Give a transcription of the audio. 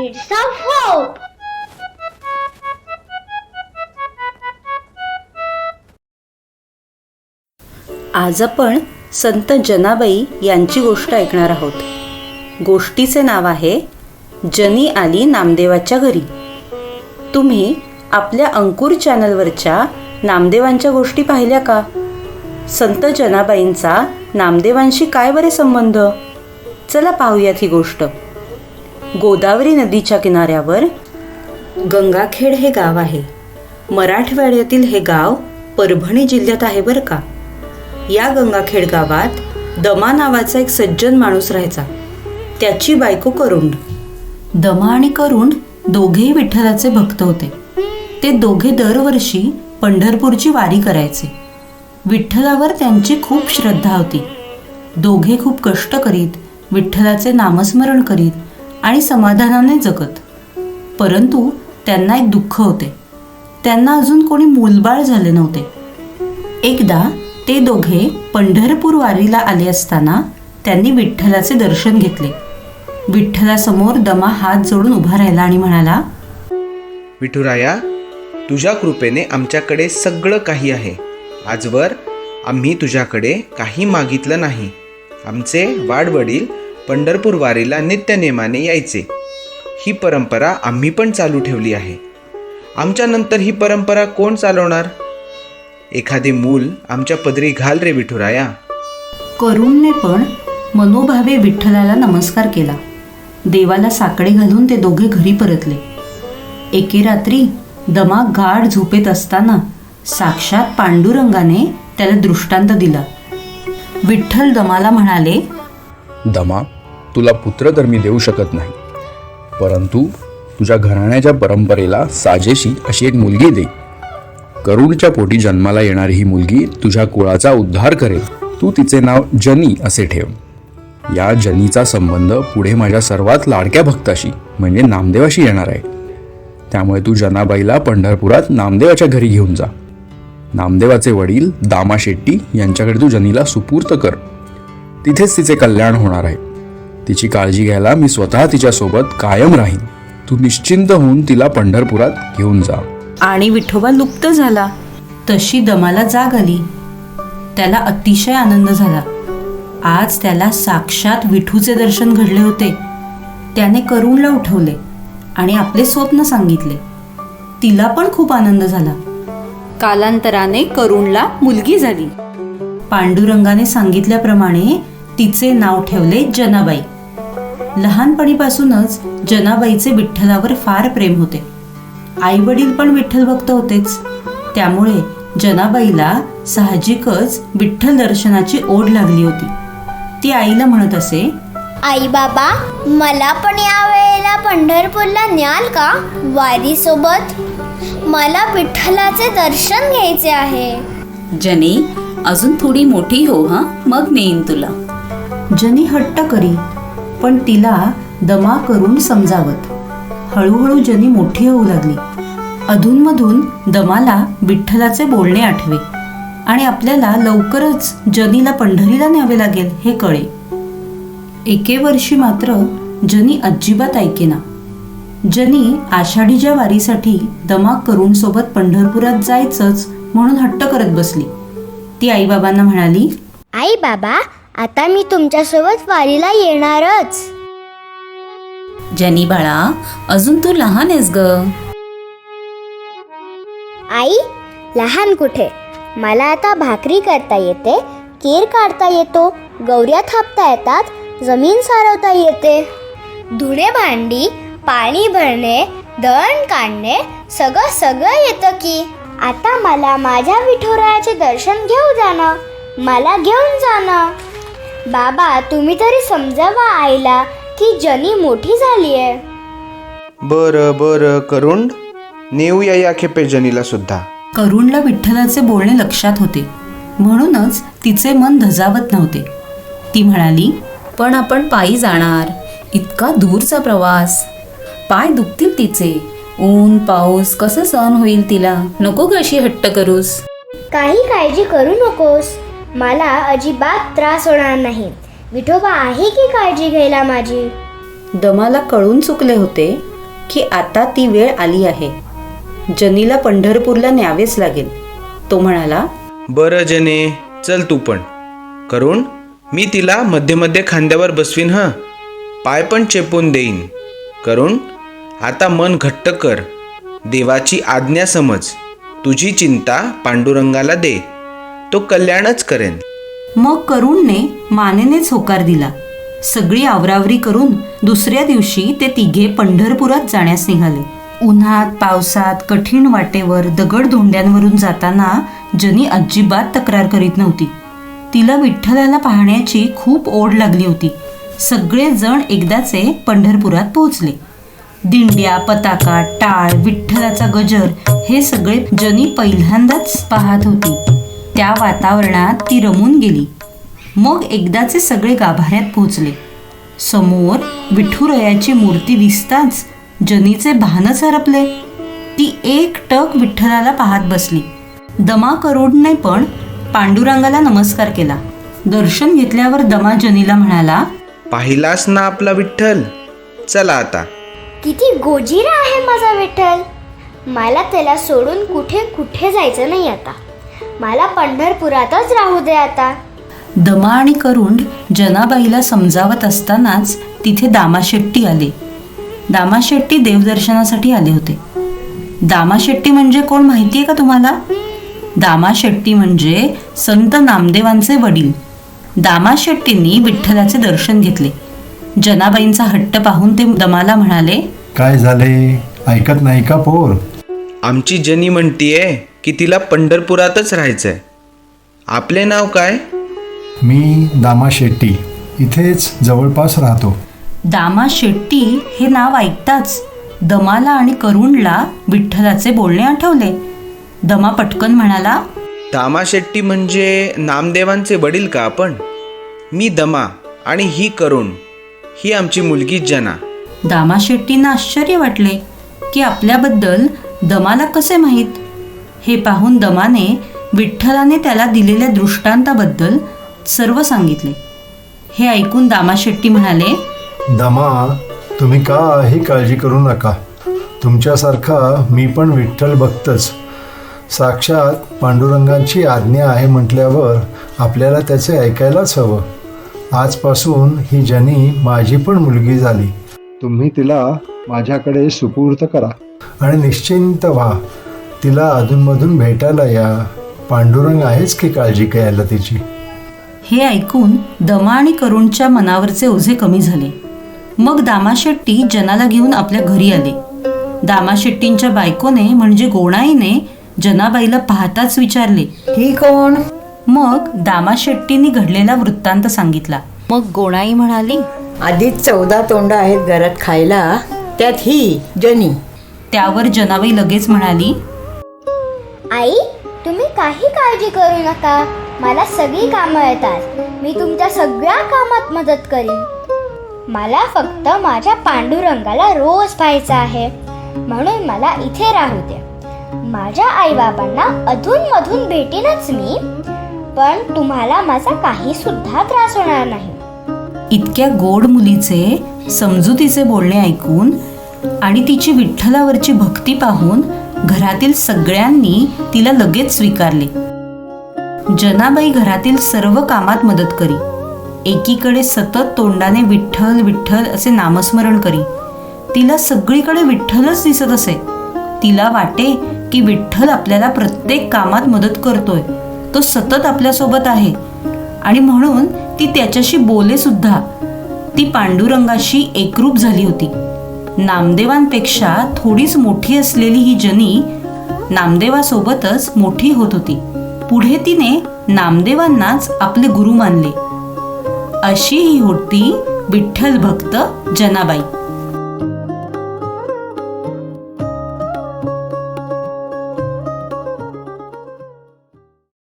Seeds of Hope. आज आपण संत जनाबाई यांची गोष्ट ऐकणार आहोत. गोष्टीचे नाव आहे जनी आली नामदेवाच्या घरी. तुम्ही आपल्या अंकुर चॅनलवरच्या नामदेवांच्या गोष्टी पाहिल्या का? संत जनाबाईंचा नामदेवांशी काय बरे संबंध? चला पाहूयात ही गोष्ट. गोदावरी नदीच्या किनाऱ्यावर गंगाखेड हे गाव आहे. मराठवाड्यातील हे गाव परभणी जिल्ह्यात आहे बरं का? या गंगाखेड गावात दमा नावाचा एक सज्जन माणूस राहायचा. त्याची बायको करुंड. दमा आणि करुंड दोघेही विठ्ठलाचे भक्त होते. ते दोघे दरवर्षी पंढरपूरची वारी करायचे. विठ्ठलावर त्यांची खूप श्रद्धा होती. दोघे खूप कष्ट करीत विठ्ठलाचे नामस्मरण करीत आणि समाधानाने जगत. परंतु त्यांना एक दुःख होते. त्यांना अजून कोणी मूलबाळ झाले नव्हते. एकदा ते दोघे पंढरपूर वारीला आले असताना त्यांनी विठ्ठलाचे दर्शन घेतले. विठ्ठलासमोर दमा हात जोडून उभा राहिला आणि म्हणाला विठुराया तुझ्या कृपेने आमच्याकडे सगळं काही आहे. आजवर आम्ही तुझ्याकडे काही मागितलं नाही. आमचे वाडवडील पंढरपूर वारीला नित्यनेमाने यायचे. ही परंपरा आम्ही पण चालू ठेवली आहे. आमच्यानंतर ही परंपरा कोण चालवणार? एखादे मूल आमच्या पदरी घाल रे विठुराया. करुणने पण मनोभावे विठ्ठलाला नमस्कार केला. देवाला साकडे घालून ते दोघे घरी परतले. एके रात्री दमा गाढ झोपेत असताना साक्षात पांडुरंगाने त्याला दृष्टांत दिला. विठ्ठल दमाला म्हणाले दमा तुला पुत्र तर मी देऊ शकत नाही. परंतु तुझ्या घराण्याच्या परंपरेला साजेशी अशी एक मुलगी दे. करुणच्या पोटी जन्माला येणारी ही मुलगी तुझ्या कुळाचा उद्धार करेल. तू तिचे नाव जनी असे ठेव. या जनीचा संबंध पुढे माझ्या सर्वात लाडक्या भक्ताशी म्हणजे नामदेवाशी येणार आहे. त्यामुळे तू जनाबाईला पंढरपुरात नामदेवाच्या घरी घेऊन जा. नामदेवाचे वडील दामा शेट्टी यांच्याकडे तू जनीला सुपूर्त कर. तिथेच तिचे कल्याण होणार आहे. तिची काळजी घ्यायला मी स्वतः तिच्यासोबत कायम राहीन. तू निश्चिंत होऊन तिला पंढरपुरात घेऊन जा. आणि विठोबा लुप्त झाला. तशी दमाला जाग आली. त्याला अतिशय आनंद झाला. आज त्याला साक्षात विठूचे दर्शन घडले होते. त्याने करुणला उठवले आणि आपले स्वप्न सांगितले. तिला पण खूप आनंद झाला. कालांतराने करुणला मुलगी झाली. पांडुरंगाने सांगितल्याप्रमाणे तिचे नाव ठेवले जनाबाई. लहानपणीपासूनच जनाबाईचे विठ्ठलावर फार प्रेम होते. आई वडील पण विठ्ठल भक्त होतेच. त्यामुळे जनाबाईला साहजिकच विठ्ठल दर्शनाची ओढ लागली होती. ती आईला म्हणत असे आई बाबा मला पण या वेळेला पंढरपूरला न्याल का? वारी सोबत मला विठ्ठलाचे दर्शन घ्यायचे आहे. जनी अजून थोडी मोठी हो हा? मग नेईन तुला. जनी हट्ट करी पण तिला दमा करून समजावत. हळूहळू जनी मोठी होऊ लागली अधूनमधून दमाला विठ्ठलाचे बोलणे आठवे आणि आपल्याला लवकरच जनीला पंढरीला न्यावे लागेल हे कळे. एके वर्षी मात्र जनी अजिबात ऐकेना. जनी आषाढीच्या वारीसाठी दमा करून सोबत पंढरपुरात जायचंच म्हणून हट्ट करत बसली. ती आईबाबांना म्हणाली आई बाबा आता मी तुमच्यासोबत वारीला येणारच. जनी बाळा अजून तू लहान आहेस ग. आई लहान कुठे? मला आता भाकरी करता येते केर काढता येतो गौऱ्या थापता येतात जमीन सारवता येते. धुणे भांडी पाणी भरणे दळण काढणे सगळं सगळं येतं की. आता मला माझ्या विठुरायाचे दर्शन घेऊ जाणं मला घेऊन जाणं. बाबा तुम्ही तरी समजावा आईला की जनी मोठी झाली आहे बरं बरं करुंड नेऊया या खेपे जनीला सुद्धा. करुणला विठ्ठलाचे बोलणे लक्षात होते. म्हणूनच तिचे मन धजावत नव्हते. ती म्हणाली पण आपण पायी जाणार. इतका दूरचा प्रवास. पाय दुखतील तिचे. ऊन पाऊस कसं सहन होईल तिला? नको ग अशी हट्ट करूस. काही काळजी करू नकोस. मला अजिबात त्रास होणार नाही. विठोबा आहे की काळजी घ्यायला माझी? दमाला कळून चुकले होते की आता ती वेळ आली आहे. जनीला पंढरपूरला न्यावेच लागेल. तो म्हणाला बरं जने चल तू पण. करून मी तिला मध्ये मध्ये खांद्यावर बसवीन हं? पाय पण चेपून देईन. करून आता मन घट्ट कर. देवाची आज्ञा समज. तुझी चिंता पांडुरंगाला दे तो कल्याणच करेन. मग करुणने मानेनेच होकार दिला. सगळी आवरावरी करून दुसऱ्या दिवशी ते तिघे पंढरपुरात जाण्यास निघाले. उन्हात पावसात कठीण वाटेवर दगड धोंड्यांवरून जाताना जनी अजिबात तक्रार करीत नव्हती. तिला विठ्ठलाला पाहण्याची खूप ओढ लागली होती. सगळेजण एकदाचे पंढरपुरात पोहोचले. दिंड्या पताका टाळ विठ्ठलाचा गजर हे सगळे जनी पहिल्यांदाच पाहत होती. त्या वातावरणात ती रमून गेली. मग एकदाचे सगळे गाभाऱ्यात पोहोचले. समोर विठुरयाची मूर्ती दिसताच जनीचे भानच हरपले ती एक टक विठ्ठलाला पाहत बसली. दमा करोडने पण पांडुरंगाला नमस्कार केला. दर्शन घेतल्यावर दमा जनीला म्हणाला पाहिलास ना आपला विठ्ठल? चला आता. किती गोजीरा आहे माझा विठ्ठल. मला त्याला सोडून कुठे कुठे जायचं नाही आता. मला पंढरपुरातच राहू दे आता. दमा आणि करुंड जनाबाईला समजावत असतानाच तिथे दामाशेट्टी आले. दामाशेट्टी देवदर्शनासाठी आले होते. दामाशेट्टी म्हणजे कोण माहितीये का तुम्हाला? दामाशेट्टी म्हणजे संत नामदेवांचे वडील. दामाशेट्टींनी विठ्ठलाचे दर्शन घेतले. जनाबाईंचा हट्ट पाहून ते दमाला म्हणाले काय झाले? ऐकत नाही का पोर? आमची जनी म्हणतीये की तिला पंढरपुरातच राहायचंय. आपले नाव काय? मी दामा शेट्टी. इथेच जवळपास राहतो. दामा शेट्टी हे नाव ऐकताच दमाला आणि करुणला विठ्ठलाचे बोलणे आठवले. दमा पटकन म्हणाला दामा शेट्टी म्हणजे नामदेवांचे वडील का आपण? मी दमा आणि ही करुण ही आमची मुलगी जना. दामा शेट्टींना आश्चर्य वाटले की आपल्याबद्दल दमाला कसे माहीत? हे पाहून दमाने विठ्ठलाने त्याला दिलेल्या दृष्टांताबद्दल सर्व सांगितले. हे ऐकून दामा शेट्टी म्हणाले दमा तुम्ही काही काळजी करू नका. तुमच्यासारखा मी पण विठ्ठल भक्तच. साक्षात पांडुरंगांची आज्ञा आहे म्हटल्यावर आपल्याला त्याचे ऐकायलाच हवं. आजपासून ही जनी माझी पण मुलगी झाली. तुम्ही तिला माझ्याकडे सुपूर्त करा. आणि निश्चिंत व्हा. तिला अधूनमधून भेटायला या. पांडुरंग आहेच की काळजी घ्यायला तिची? हे ऐकून दमा आणि करुणच्या मनावरचे ओझे कमी झाले. मग दामाशेट्टी जनाला घेऊन आपल्या घरी आले. दामाशेट्टींच्या बायकोने म्हणजे गोणाईने जनाबाईला पाहताच विचारले ही कोण? मग दामाशेट्टींनी घडलेला वृत्तांत सांगितला. मग गोणाई म्हणाली आधीच चौदा तोंड आहेत घरात खायला त्यात ही जनी. त्यावर जनाबाई लगेच म्हणाली आई तुम्ही काही काळजी करू नका. मला सगळी कामं येतात. मी तुमच्या सगळ्या कामात मदत करीन. मला फक्त माझ्या पांडुरंगाला रोज पाहायचं आहे. म्हणून मला इथे राहू द्या. माझ्या आईबाबांना अधून मधून भेटीनच मी पण तुम्हाला माझा काही सुद्धा त्रास होणार नाही. इतक्या गोड मुलीचे समजुतीचे बोलणे ऐकून आणि तिची विठ्ठलावरची भक्ती पाहून घरातील सगळ्यांनी तिला लगेच स्वीकारले. जनाबाई घरातील सर्व कामात मदत करी. एकीकडे सतत तोंडाने विठ्ठल विठ्ठल असे नामस्मरण करी. तिला सगळीकडे विठ्ठलच दिसत असे. तिला वाटे की विठ्ठल आपल्याला प्रत्येक कामात मदत करतोय. तो सतत आपल्यासोबत आहे. आणि म्हणून ती त्याच्याशी बोले सुद्धा ती पांडुरंगाशी एकरूप झाली होती. नामदेवांपेक्षा थोडीच मोठी असलेली ही जनी नामदेवासोबतच मोठी होत होती. पुढे तिने नामदेवांनाच आपले गुरु मानले. अशी ही होती विठ्ठल भक्त जनाबाई.